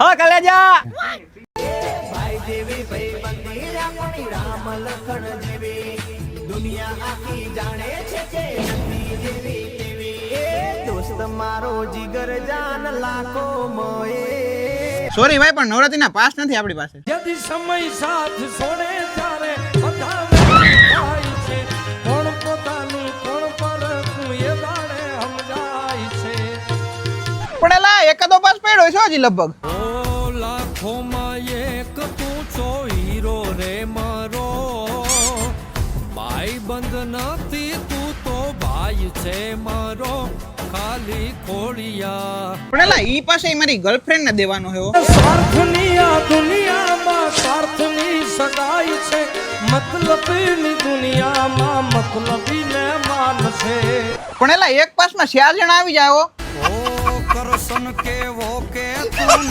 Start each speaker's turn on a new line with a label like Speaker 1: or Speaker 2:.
Speaker 1: ઓ કલેજા
Speaker 2: ભાઈ દેવી ભાઈ બંધી જાન લાખો મોએ
Speaker 3: સોરી ભાઈ પણ નવરાત્રીના પાસ નથી આપણી પાસે.
Speaker 4: સમય સાથ સોને તારે
Speaker 3: પણ એલા એકાદો પાસ પડ્યો છે હજી લગભગ.
Speaker 4: ઓ એક તું છો હીરો રે મારો. ભાઈ બંધ નથી તું તો ભાઈ છે મારો. ખાલી ખોડિયા
Speaker 3: પણ એલા ઈ પાસે મારી ગર્લફ્રેન્ડ ને દેવાનો છે
Speaker 4: સ્વાર્થની આ દુનિયામાં સ્વાર્થની સગાઈ છે. મતલબની દુનિયામાં મતલબી ને માન છે
Speaker 3: પણ એલા એક પાસમાં ચાર જણા આવી હો.
Speaker 4: ઓ કરશન કેવો કે તું